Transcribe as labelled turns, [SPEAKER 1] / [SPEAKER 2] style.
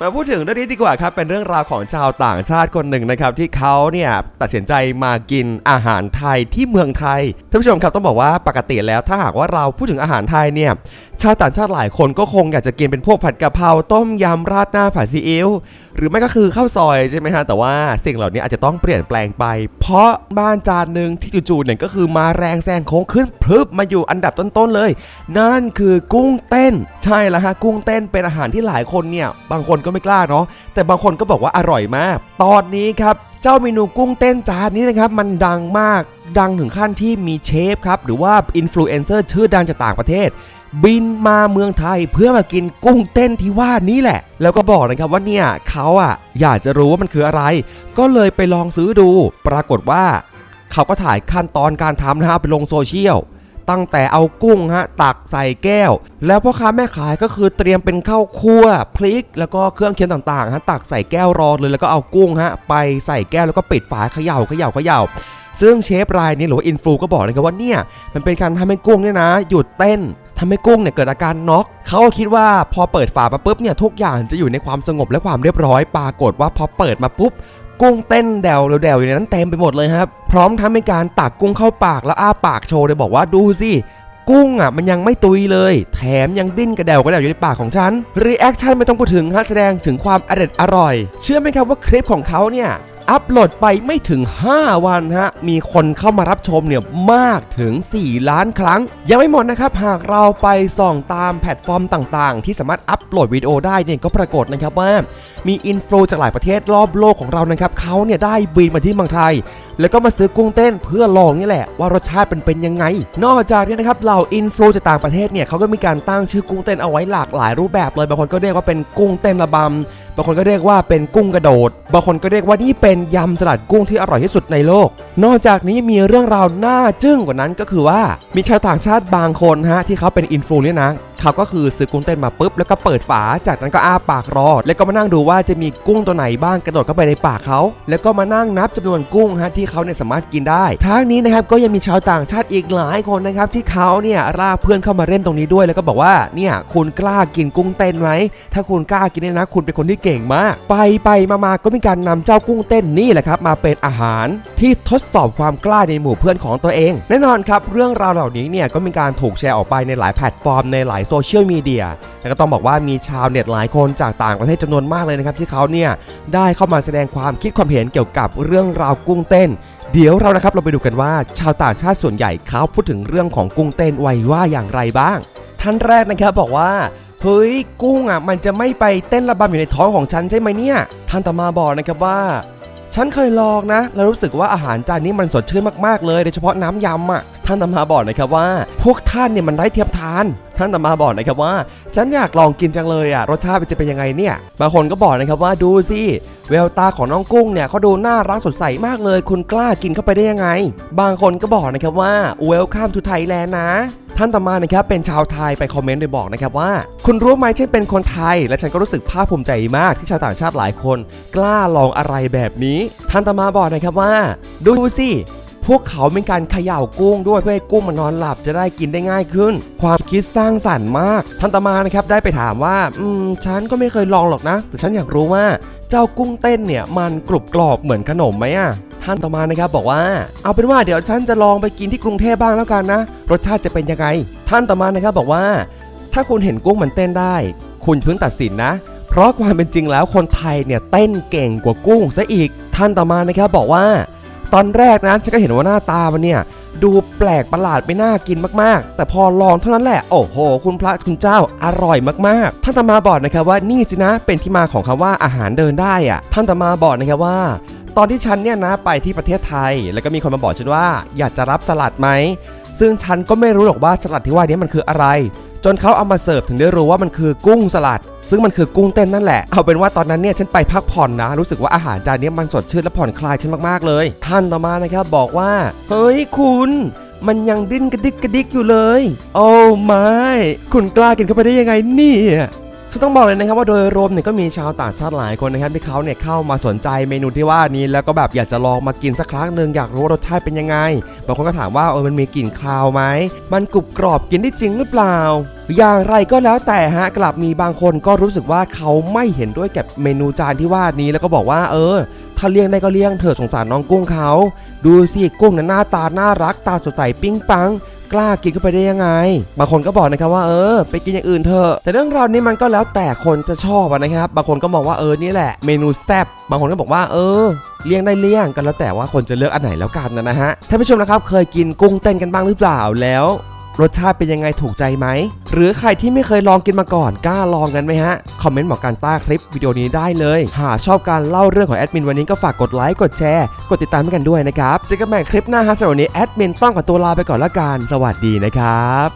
[SPEAKER 1] มาพูดถึงเรื่องนี้ดีกว่าครับ เป็นเรื่องราวของชาวต่างชาติคนหนึ่งนะครับ ที่เขาเนี่ยตัดสินใจมากินอาหารไทยที่เมืองไทยท่านผู้ชมครับต้องบอกว่าปกติแล้วถ้าหากว่าเราพูดถึงอาหารไทยเนี่ยชาวต่างชาติหลายคนก็คงอยากจะกินเป็นพวกผัดกะเพราต้มยำราดหน้าผัดซีอิ๊วหรือไม่ก็คือข้าวซอยใช่ไหมฮะแต่ว่าสิ่งเหล่านี้อาจจะต้องเปลี่ยนแปลงไป เพราะบ้านจานหนึ่งที่จู่ๆเนี่ยก็คือมาแรงแซงโค้งขึ้นพรึบมาอยู่อันดับต้นๆเลย นั่นคือกุ้งเต้น ใช่แล้วฮะกุ้งเต้นเป็นอาหารที่หลายคนเนี่ยบางคนก็ไม่กล้าเนาะแต่บางคนก็บอกว่าอร่อยมาก ตอนนี้ครับเจ้าเมนูกุ้งเต้นจานนี้นะครับมันดังมากดังถึงขั้นที่มีเชฟครับหรือว่าอินฟลูเอนเซอร์ชื่อดังจากต่างประเทศ บินมาเมืองไทยเพื่อมากินกุ้งเต้นที่ว่านี้แหละ แล้วก็บอกนะครับว่าเนี่ยเขาอะอยากจะรู้ว่ามันคืออะไร ก็เลยไปลองซื้อดู ปรากฏว่าเขาก็ถ่ายขั้นตอนการทำนะฮะไปลงโซเชียล ตั้งแต่เอากุ้งฮะตักใส่แก้ว แล้วพ่อค้าแม่ขายก็คือเตรียมเป็นข้าวคั่วพริก แล้วก็เครื่องเคียงต่างๆฮะตักใส่แก้วรอเลยแล้วก็เอากุ้งฮะไปใส่แก้วแล้วก็ปิดฝาเขย่าเขย่าเขย่าซึ่งเชฟรายนี้หรือว่าอินฟลูก็บอกนะครับว่าเนี่ยมันเป็นการทำให้กุ้งเนี่ยนะ หยุดเต้นทำให้กุ้งเนี่ยเกิดอาการน็อกเขาคิดว่าพอเปิดฝามาปุ๊บเนี่ยทุกอย่างจะอยู่ในความสงบและความเรียบร้อย ปรากฏว่าพอเปิดมาปุ๊บ กุ้งเต้นแดวเดวอยู่ในนั้นเต็มไปหมดเลยครับ พร้อมทำให้การตักกุ้งเข้าปากแล้วอ้าปากโชว์เลยบอกว่าดูสิกุ้งอะมันยังไม่ตุยเลย แถมยังดิ้นกระเดวกระเดวอยู่ในปากของฉันรีแอคชั่นไม่ต้องพูดถึงฮะแสดงถึงความอร่อย เชื่อไหมครับว่าคลิปของเขาเนี่ย อัปโหลดไปไม่ถึง 5 วันฮะ มีคนเข้ามารับชมเนี่ยมากถึง 4 ล้านครั้ง ยังไม่หมดนะครับ หากเราไปส่องตามแพลตฟอร์มต่างๆ ที่สามารถอัปโหลดวิดีโอได้เนี่ยก็ปรากฏนะครับว่า มีอินฟลูจากหลายประเทศรอบโลกของเรานะครับเขาเนี่ยได้บินมาที่เมืองไทย แล้วก็มาซื้อกุ้งเต้นเพื่อลองนี่แหละ ว่ารสชาติเป็นเป็นยังไง นอกจากนี้นะครับเหล่าอินฟลูจากต่างประเทศเนี่ยเขาก็มีการตั้งชื่อกุ้งเต้นเอาไว้หลากหลายรูปแบบเลยบางคนก็เรียกว่าเป็นกุ้งเต้นระบำ บางคนก็เรียกว่าเป็นกุ้งกระโดด บางคนก็เรียกว่านี่เป็นยำสลัดกุ้งที่อร่อยที่สุดในโลก นอกจากนี้มีเรื่องราวน่าจึ้งกว่านั้นก็คือว่ามีชาวต่างชาติบางคนฮะที่เขาเป็นอินฟลูเนี่ยนะเขาก็คือซื้อกุ้งเต้นมาปุ๊บแล้วก็เปิดฝา จากนั้นก็อ้าปากรอ แล้วก็มานั่งดูว่าจะมีกุ้งตัวไหนบ้างกระโดดเข้าไปในปากเขา แล้วก็มานั่งนับจำนวนกุ้งฮะที่เขาเนี่ยสามารถกินได้ทั้งนี้นะครับก็ยังมีชาวต่างชาติอีกหลายคนนะครับที่เขาเนี่ยลากเพื่อนเข้ามาเล่นตรงนี้ด้วย แล้วก็บอกว่าเนี่ยคุณกล้ากินกุ้งเต้นไหมถ้าคุณกล้ากินเนี่ยนะคุณเป็นคนที่เก่งมาก ไปไปมามาก็มีการนำเจ้ากุ้งเต้นนี่แหละครับมาเป็นอาหารที่ทดสอบความกล้าในหมู่เพื่อนของตัวเอง แน่นอนครับเรื่องราวเหล่านี้เนี่ยก็มีการถูกแชร์ออกไปในหลายแพลตฟอร์มในหลายโซเชียลมีเดียแต่ก็ต้องบอกว่ามีชาวเน็ตหลายคนจากต่างประเทศจำนวนมากเลยนะครับที่เขาเนี่ยได้เข้ามาแสดงความคิดความเห็นเกี่ยวกับเรื่องราวกุ้งเต้น เดี๋ยวเรานะครับเราไปดูกันว่าชาวต่างชาติส่วนใหญ่เขาพูดถึงเรื่องของกุ้งเต้นไว้ว่าอย่างไรบ้าง ท่านแรกนะครับบอกว่าเฮ้ยกุ้งอะมันจะไม่ไปเต้นระบำอยู่ในท้องของฉันใช่ไหมเนี่ยท่านต่อมาบอกนะครับว่า ฉันเคยลองนะ แล้วรู้สึกว่าอาหารจานนี้มันสดชื่นมากๆเลยโดยเฉพาะน้ำยำอะท่านตมาบอกนะครับว่า พวกท่านเนี่ยมันไร้เทียมทาน ท่านตมาบอกนะครับว่า ฉันอยากลองกินจังเลยอะรสชาติมันจะเป็นยังไงเนี่ยบางคนก็บอกนะครับว่าดูสิแววตาของน้องกุ้งเนี่ยเขาดูน่ารักสดใสมากเลย คุณกล้ากินเข้าไปได้ยังไง บางคนก็บอกนะครับว่า Welcome to Thailand นะ ท่านต่อมานะครับเป็นชาวไทยไปคอมเมนต์โดยบอกนะครับว่า คุณรู้ไหมฉันเป็นคนไทย และฉันก็รู้สึกภาคภูมิใจมากที่ชาวต่างชาติหลายคน กล้าลองอะไรแบบนี้ ท่านต่อมาบอกนะครับว่า ดูสิ พวกเขาเป็นการเขย่ากุ้งด้วยเพื่อให้กุ้งมันนอนหลับจะได้กินได้ง่ายขึ้น ความคิดสร้างสรรค์มากท่านตมานะครับได้ไปถามว่า อืม ฉันก็ไม่เคยลองหรอกนะ แต่ฉันอยากรู้ว่าเจ้ากุ้งเต้นเนี่ยมันกรุบกรอบเหมือนขนมไหมอะท่านต่อมานะครับบอกว่า เอาเป็นว่าเดี๋ยวฉันจะลองไปกินที่กรุงเทพบ้างแล้วกันนะ รสชาติจะเป็นยังไง ท่านต่อมานะครับบอกว่า ถ้าคุณเห็นกุ้งมันเต้นได้ คุณเพิ่งตัดสินนะ เพราะความเป็นจริงแล้วคนไทยเนี่ยเต้นเก่งกว่ากุ้งซะอีก ท่านต่อมานะครับบอกว่า ตอนแรกนะฉันก็เห็นว่าหน้าตามันเนี่ย ดูแปลกประหลาดไม่น่ากินมากๆ แต่พอลองเท่านั้นแหละ โอ้โห คุณพระคุณเจ้าอร่อยมากๆ ท่านตามาบอกนะครับว่านี่สินะเป็นที่มาของคำว่าอาหารเดินได้อะท่านตามาบอกนะครับว่าตอนที่ฉันเนี่ยนะไปที่ประเทศไทย แล้วก็มีคนมาบอกฉันว่า อยากจะรับสลัดไหมซึ่งฉันก็ไม่รู้หรอกว่าสลัดที่ว่านี้มันคืออะไร จนเขาเอามาเสิร์ฟถึงได้รู้ว่ามันคือกุ้งสลัด ซึ่งมันคือกุ้งเต้นนั่นแหละ เอาเป็นว่าตอนนั้นเนี่ยฉันไปพักผ่อนนะ รู้สึกว่าอาหารจานนี้มันสดชื่นและผ่อนคลายฉันมากๆเลย ท่านต่อมานะครับบอกว่า เฮ้ยคุณมันยังดิ้นกระดิกกระดิกอยู่เลย โอ้ไม่ คุณกล้ากินเข้าไปได้ยังไงเนี่ย ซึ่งต้องบอกเลยนะครับว่าโดยรวมเนี่ยก็มีชาวต่างชาติหลายคนนะครับที่เขาเนี่ยเข้ามาสนใจเมนูที่ว่านี้ แล้วก็แบบอยากจะลองมากินสักครั้งหนึ่งอยากรู้ว่ารสชาติเป็นยังไงบางคนก็ถามว่าเออมันมีกลิ่นคาวไหมมันกรุบกรอบกินได้จริงหรือเปล่า อย่างไรก็แล้วแต่ฮะกลับมีบางคนก็รู้สึกว่าเขาไม่เห็นด้วยกับเมนูจานที่ว่านี้แล้วก็บอกว่าเออถ้าเลี้ยงได้ก็เลี้ยงเถอะสงสารน้องกุ้งเขา ดูสิกุ้งนั้นหน้าตาน่ารักตาสดใสปิ้งปัง กล้ากินเข้าไปได้ยังไง บางคนก็บอกนะครับว่าเออไปกินอย่างอื่นเถอะแต่เรื่องราวนี้มันก็แล้วแต่คนจะชอบนะครับ บางคนก็มองว่าเออนี่แหละเมนูแซ่บบางคนก็บอกว่าเออเลี่ยงได้เลี่ยงกันแล้วแต่ว่าคนจะเลือกอันไหนแล้วกันนะฮะท่านผู้ชมนะครับเคยกินกุ้งเต้นกันบ้างหรือเปล่าแล้ว รสชาติเป็นยังไงถูกใจไหม หรือใครที่ไม่เคยลองกินมาก่อนกล้าลองกันไหมฮะ คอมเมนต์บอกกันใต้คลิปวิดีโอนี้ได้เลย หากชอบการเล่าเรื่องของแอดมินวันนี้ก็ฝากกดไลค์กดแชร์กดติดตามให้กันด้วยนะครับเจอกันใหม่คลิปหน้าฮะสำหรับวันนี้แอดมินต้องขอตัวลาไปก่อนละกันสวัสดีนะครับ